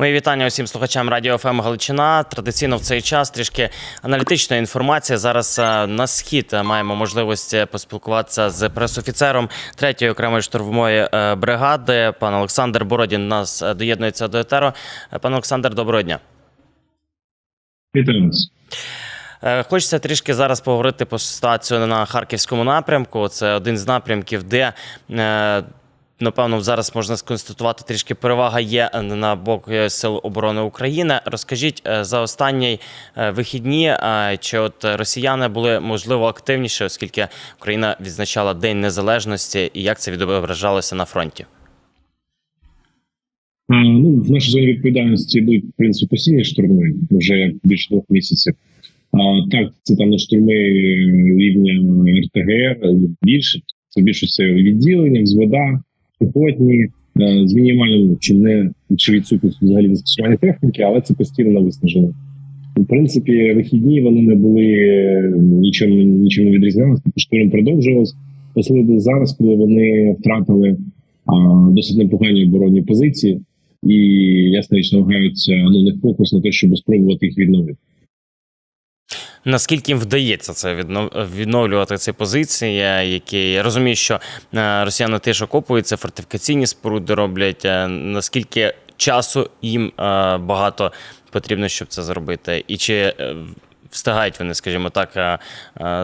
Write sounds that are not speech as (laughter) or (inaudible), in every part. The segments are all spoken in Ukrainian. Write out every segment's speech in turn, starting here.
Мої вітання усім слухачам Радіо ФМ Галичина. Традиційно в цей час трішки аналітичної інформації. Зараз е, на схід маємо можливість е, поспілкуватися з пресофіцером 3-ї окремої штурмової е, бригади. Пан Олександр Бородін нас доєднується до етеру. Е, Пан Олександр, доброго дня. Вітаю вас. Хочеться трішки зараз поговорити про ситуацію на харківському напрямку. Це один з напрямків, де напевно зараз можна сконстатувати трішки перевага є на бок е, сил оборони України. Розкажіть е, за останні е, вихідні, чи от росіяни були можливо активніші, оскільки Україна відзначала День Незалежності, і як це відображалося на фронті? Ну, в нашій зоні відповідальності йдуть в принципі постійні штурми вже більше двох місяців. А, так, це там не штурми рівня РТГР більше. Це більше це відділення, взвода, піхотні, е, з мінімальним чи не чи відсутністю взагалі застосування техніки, але це постійне на виснаження. В принципі, вихідні вони не були е, нічим нічим не відрізнялися, тобто штурм продовжувався. Особливо зараз, коли вони втратили а, досить непогані оборонні позиції, і ясно річ намагаються ну не фокус на те, щоб спробувати їх відновити. Наскільки їм вдається це віднов- відновлювати ці позиції, які я розумію, що е, росіяни теж окопуються, фортифікаційні споруди роблять. Е, Наскільки часу їм е, багато потрібно, щоб це зробити, і чи встигають вони, скажімо так,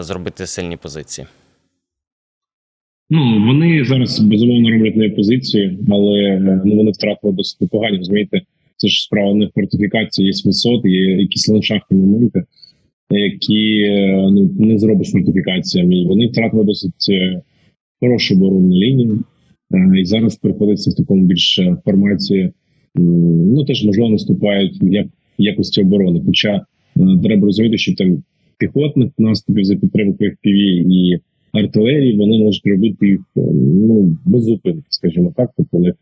зробити сильні позиції? Ну вони зараз безумовно роблять нові позиції, але ну вони втратили досить непогані. Розумієте, це ж справа не фортифікації, є висоти, є якісь ландшафтні моменти, які е, ну не зробиш фортифікаціями. І вони втратили досить е, хорошу оборонну лінію. Е, І зараз приходиться в такому більш форматі. Ну теж можливо наступають як якості оборони. Хоча треба розуміти, що там піхотних наступів за підтримку FPV і артилерії вони можуть робити їх ну без зупинки, скажімо так. Тобто в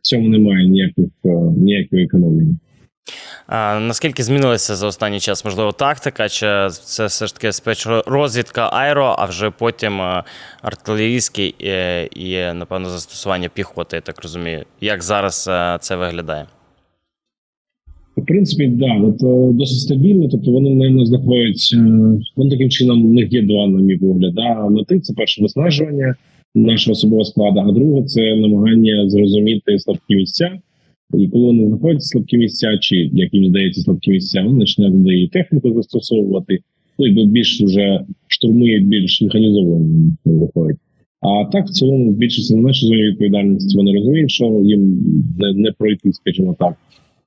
цьому немає ніяких ніякої економії. А наскільки змінилася за останній час, можливо, тактика, чи це все ж таки спецрозвідка аеро, а вже потім е, артилерійський е, і, напевно, застосування піхоти, я так розумію. Як зараз е, це виглядає? В принципі, да, от досить стабільно. Тобто вони не знаходяться. Вони таким чином у них є два на мій погляд. Да, мети це перше виснажування нашого особового складу, а друге це намагання зрозуміти слабкі місця. І коли вони знаходяться слабкі місця, чи як їм здається, слабкі місця, вони починають і техніку застосовувати. Ну і більш вже штурмують більш механізовані виходять. А так в цілому в більшості на нашій зоні відповідальності вони розуміють, що їм не, не пройти, скажімо так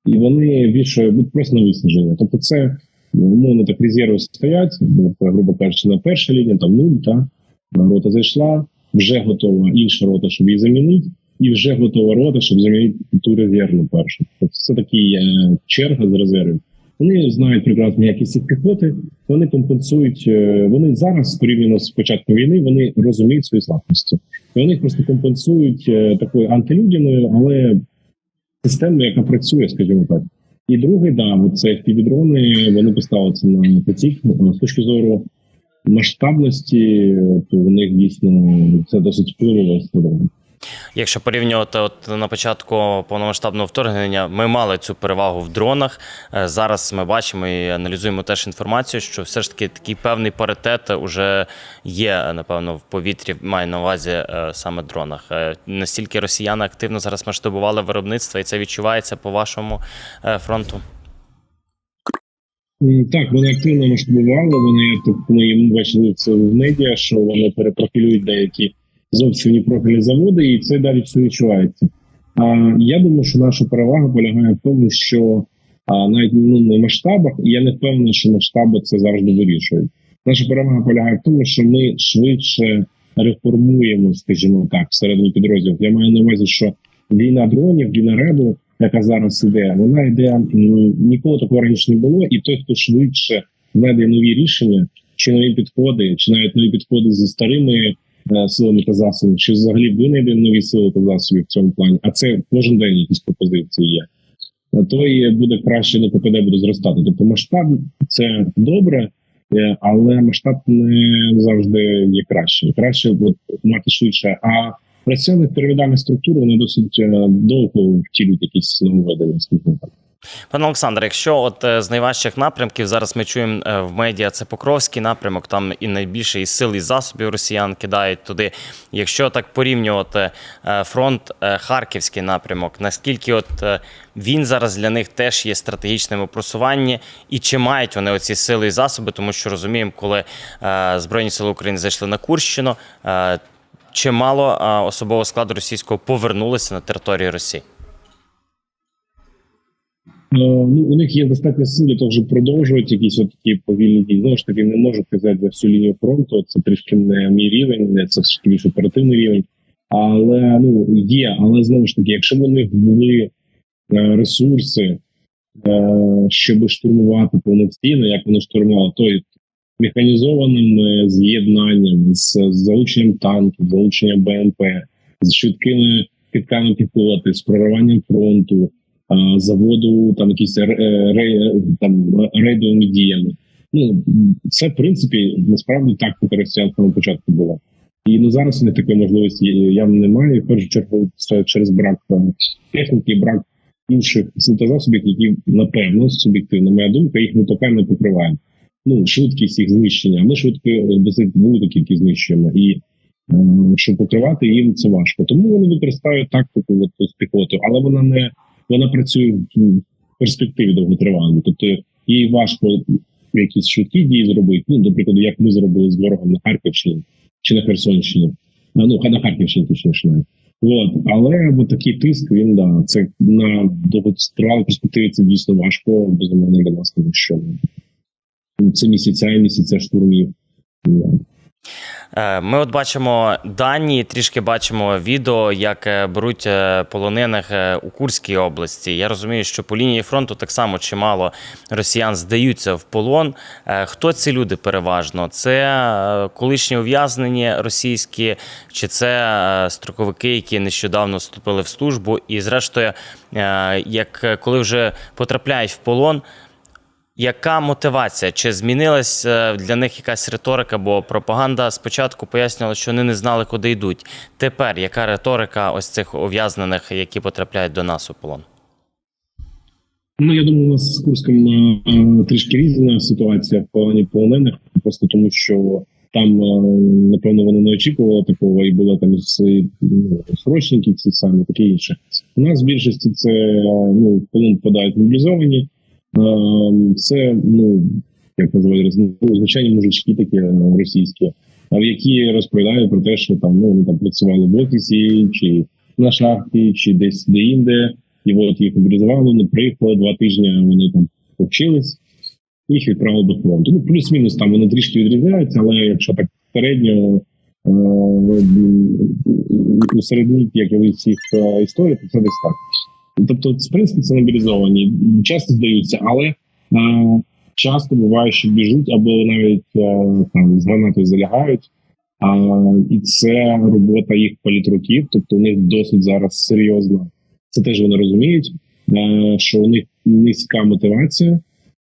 і вони більше будуть просто на виснаження. Тобто, це умовно так резерви стоять, ну, грубо кажучи, на першій лінії, там нуль, та рота зайшла, вже готова інша рота, щоб її замінити, і вже готова рота, щоб замінити ту резервну першу. Тобто це такий е, черга з резервів. Вони знають прекрасну якість піхоти, вони компенсують. е, Вони зараз порівняно з початком війни, вони розуміють свої слабкості. І вони просто компенсують е, такою антилюдяною, але системою, яка працює, скажімо так. І другий, да, це півдрони, вони поставилися на потік з точки зору масштабності, то у них дійсно це досить впливова складова. Якщо порівнювати от на початку повномасштабного вторгнення, ми мали цю перевагу в дронах. Е, Зараз ми бачимо і аналізуємо теж інформацію, що все ж таки такий певний паритет уже є, напевно, в повітрі, маю на увазі е, саме дронах. Е, Настільки росіяни активно зараз масштабували виробництво, і це відчувається по вашому фронту. Так, вони активно масштабували. Вони так ми бачили це в медіа, що вони перепрофілюють деякі зовсім профільні заводи, і це далі все відчувається. А я думаю, що наша перевага полягає в тому, що а, навіть ну, на масштабах, і я не впевнений, що масштаби це завжди вирішують. Наша перевага полягає в тому, що ми швидше реформуємо, скажімо так, всередині підрозділів. Я маю на увазі, що війна дронів, війна ребу, яка зараз іде, вона йде м, ніколи такого раніше не було. І той, хто швидше веде нові рішення, чи нові підходи, чи навіть нові підходи зі старими силами та засобами, чи взагалі винайде нові сили та засоби в цьому плані. А це кожен день якісь пропозиції є. е, То і буде краще не ППД буде зростати. Тобто масштаб це добре, е, але масштаб не завжди є краще. Краще мати швидше. А працівник пірамідальних структур вони досить е, довго втілюють якісь нововведення, скажімо так. Пане Олександре, якщо от е, з найважчих напрямків зараз ми чуємо е, в медіа, це Покровський напрямок, там і найбільше і сил, і засобів росіян кидають туди. Якщо так порівнювати е, фронт Харківський напрямок, наскільки от він зараз для них теж є стратегічним у і чи мають вони оці сили і засоби, тому що розуміємо, коли Збройні сили України зайшли на Курщину, чимало особового складу російського повернулося на територію Росії. Е, Ну, у них є достатньо сил для того, щоб продовжувати якісь от такі повільні дії. Знову ж таки, не можу казати за всю лінію фронту. Це трішки не мій рівень, не це все більш оперативний рівень. Але ну є, але знову ж таки, якщо б у них були е, ресурси, е, щоб штурмувати повноцінно, як вони штурмували, то й механізованим з'єднанням з, залученням танків, залученням БМП, з швидкими китками піхоти, з прориванням фронту заводу там якісь ре, ре, там рейдовими діями. Ну це в принципі насправді тактика росіян з самого початку була. І ну зараз вони такої можливості явно немає. В першу чергу це через брак е, техніки, брак інших засобів, які напевно суб'єктивно, моя думка, їх не тотально покриває. Ну швидкість їх знищення. Ми швидко е, досить велику кількість знищуємо і. е, Щоб покривати їм це важко, тому вони використовують тактику от, з піхотою, але вона не вона працює в перспективі довготривалій. Тобто їй важко якісь швидкі дії зробити. Ну, до прикладу, як ми зробили з ворогом на Харківщині чи на Херсонщині. Ну, на Харківщині точніше. От, але от такий тиск він да це на довготривалій перспективі це дійсно важко, безумовно для нас, тому що це місяця і місяця штурмів. Е, Ми от бачимо дані, трішки бачимо відео, як е, беруть е, полонених у Курській області. Я розумію, що по лінії фронту так само чимало росіян здаються в полон. Хто ці люди переважно? Це колишні ув'язнені російські, чи це строковики, які нещодавно вступили в службу? І, зрештою, як коли вже потрапляють в полон. Яка мотивація? Чи змінилась е, для них якась риторика? Бо пропаганда спочатку пояснювала, що вони не знали, куди йдуть. Тепер яка риторика ось цих ув'язнених, які потрапляють до нас у полон? Ну я думаю, у нас з Курськом е, трішки різна ситуація в плані полонених, просто тому що там е, напевно вони не очікували такого, і були там і, ну, срочники, ці самі таке інше. У нас в більшості це ну полон попадають мобілізовані. Е, Це ну як називають ну, звичайні мужички, такі е, російські, а в які розповідають про те, що там ну вони там працювали в офісі, чи на шахті, чи десь де-інде. І от їх мобілізували, вони приїхали два тижні. Вони там повчились, їх відправили до фронту. Ну плюс-мінус там вони трішки відрізняються, але якщо так середньо е, усереднити якихось всіх е, історій, то це десь так. Тобто, в принципі, це мобілізовані, часто здаються, але е, часто буває, що біжуть або навіть е, там з гранатою залягають. А, і це робота їх політруків, тобто у них досить зараз серйозна. Це теж вони розуміють, е, що у них низька мотивація.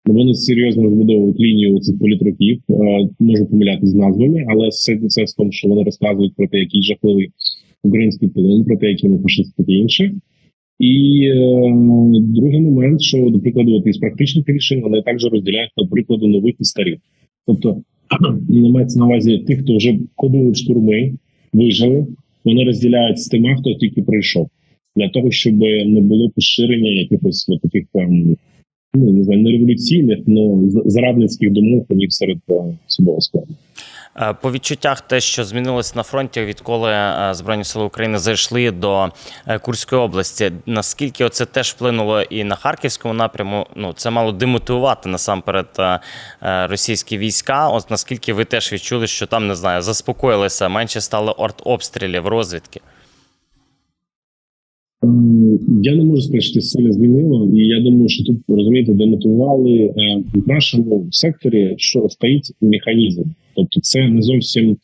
Вони серйозно розбудовують лінію цих політруків. Е, Можу помилятися з назвами, але все це в тому, що вони розказують про те, який жахливий український полон, про те, які ми фашисти таке інше. І е, другий момент, що до прикладу, от із практичних рішень вони також розділяють до прикладу нових і старих. Тобто не (clears throat) мається на увазі тих, хто вже ходили в штурми, вижили, вони розділяють з тима, хто тільки прийшов, для того, щоб не було поширення якихось от таких ем, ну не знаю, не революційних, але зрадницьких думок у них серед е, особового складу. Е, По відчуттях, те, що змінилось на фронті, відколи е, Збройні Сили України зайшли до е, Курської області. Наскільки це теж вплинуло і на харківському напряму? Ну це мало демотивувати насамперед російські війська. От наскільки ви теж відчули, що там не знаю, заспокоїлися, менше стало артобстрілів, розвідки? Е, Я не можу сказати, що це сильно змінило, і я думаю, що тут розумієте, демотивували е, в нашому секторі, що стоїть механізм. Тобто, це не зовсім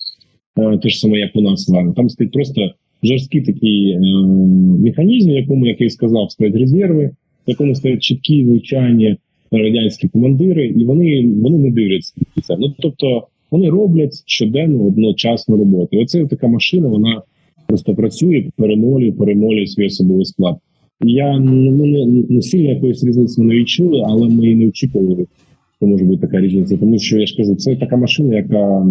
е, те ж саме, як у нас вами. Там стоїть просто жорсткий такий механізм, якому, як я сказав, стоять резерви, в якому стоять чіткі звичайні радянські командири, і вони вони не дивляться. Ну тобто вони роблять щоденну одночасну роботу. Оце така машина, вона просто працює, перемолює, перемолює свій особовий склад. Я ну, не, не сильно якоїсь різниці не відчули, але ми і не очікували, що може бути така різниця. Тому що я ж кажу, це така машина, яка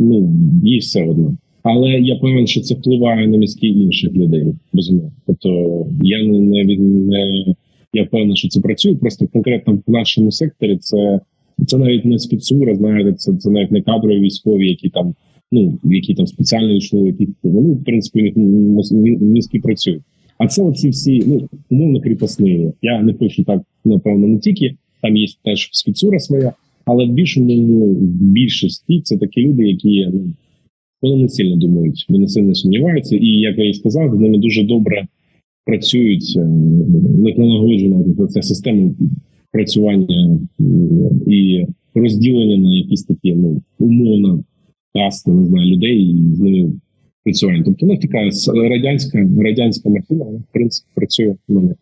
ну їй все одно. Але я певен, що це впливає на мізки інших людей. Безумовно. Тобто я не, не, не я впевнений, що це працює. Просто конкретно в нашому секторі це, це навіть не спецура, знаєте, це, це навіть не кадрові військові, які там ну які там спеціально йшли, які вони в принципі мізки працюють. А це оці всі ну умовно кріпосні. Я не пишу так, напевно, не тільки там є теж спецура своя, але в більшому в більшості це такі люди, які ну вони не сильно думають, вони сильно сумніваються, і як я і сказав, з ними дуже добре працюють. е, них налагоджена ця система працювання і розділення на якісь такі ну умовно касти, не знаю, людей і з ними працювання. Тобто ну така радянська радянська машина, в принципі працює на них.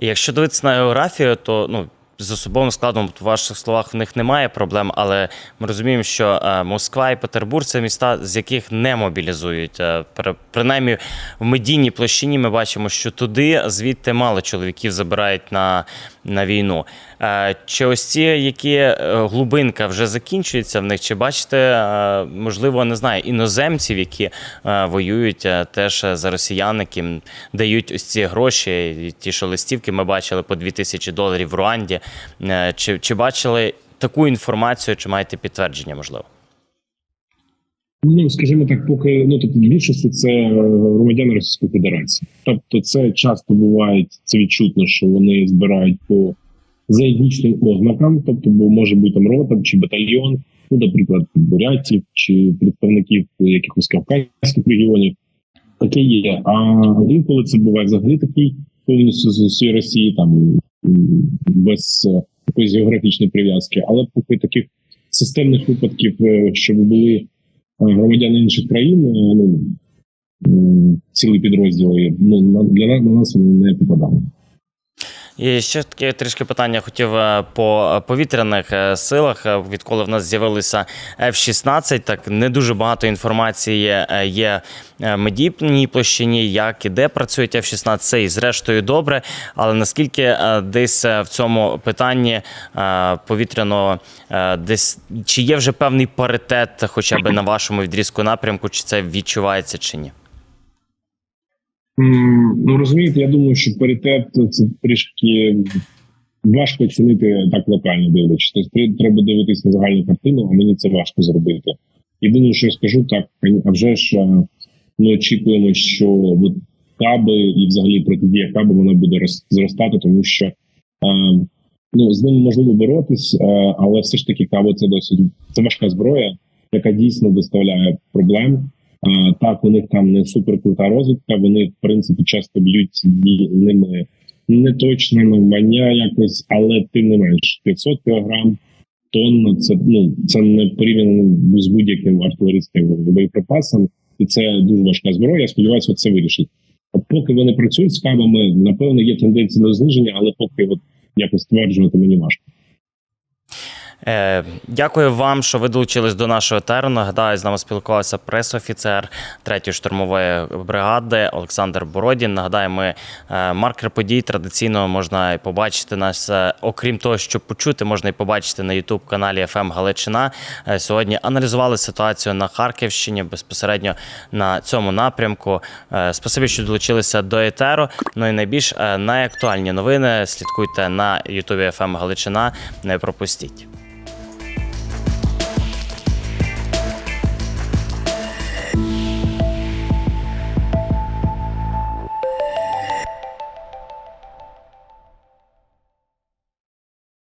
Якщо дивитися на географію, то ну. З особовим складом в ваших словах в них немає проблем, але ми розуміємо, що е, Москва і Петербург це міста, з яких не мобілізують. Е, при- принаймні в медійній площині ми бачимо, що туди звідти мало чоловіків забирають на, на війну. Е, чи ось ці, які глибинка вже закінчується в них? Чи бачите, можливо, не знаю, іноземців, які воюють теж за росіян, яким дають ось ці гроші, ті, що листівки ми бачили по 2000 доларів в Руанді. Е, Чи, чи бачили таку інформацію, чи маєте підтвердження, можливо? Ну скажімо так, поки ну тобто в більшості це е, громадяни Російської Федерації. Тобто, це часто буває це відчутно, що вони збирають по за етнічним ознакам, тобто, бо може бути там рота чи батальйон, ну, наприклад, бурятів чи представників якихось кавказьких регіонів. Таке є. А інколи це буває взагалі такий повністю з усієї Росії, там без е, якоїсь географічної прив'язки. Але поки таких системних випадків, е, щоб були е, громадяни інших країн, ну цілий підрозділи, ну для нас на нас вони не попадали. І ще таке трішки питання хотів е, по повітряних е, силах. Е, Відколи в нас з'явилися F-16, так не дуже багато інформації є медійній площині, як і де працюють F-16. Це і зрештою добре. Але наскільки десь в цьому питанні повітряного е, десь чи є вже певний паритет, хоча б на вашому відрізку напрямку, чи це відчувається чи ні? Ну розумієте, я думаю, що паритет це трішки важко оцінити так локально дивлячись. Тобто треба дивитись на загальну картину, а мені це важко зробити. Єдине, що я скажу, так а вже ж е, ми очікуємо, що каби і взагалі протидія каби вона буде зростати, тому що е, ну з ними можливо боротись, е, але все ж таки каби це досить це важка зброя, яка дійсно доставляє проблем. Так, у них там не суперкрута розвідка, вони в принципі часто б'ють ними не точно навмання якось, але тим не менш 500 кілограм тонна це ну це не порівняно з будь-яким артилерійським боєприпасом, і це дуже важка зброя. Я сподіваюся, це вирішить. Поки вони працюють з кабами, напевно, є тенденція до зниження, але поки от якось стверджувати мені важко. Е, Дякую вам, що ви долучились до нашого етеру. Нагадаю, з нами спілкувався прес-офіцер 3-ї штурмової бригади Олександр Бородін. Нагадаю, ми е, маркер подій традиційно можна побачити нас. Окрім того, що почути, можна і побачити на youtube каналі FM Галичина. Е, Сьогодні аналізували ситуацію на Харківщині безпосередньо на цьому напрямку. Спасибі, що долучилися до етеру. Ну і найбільш найактуальні новини слідкуйте на youtube FM Галичина. Не пропустіть.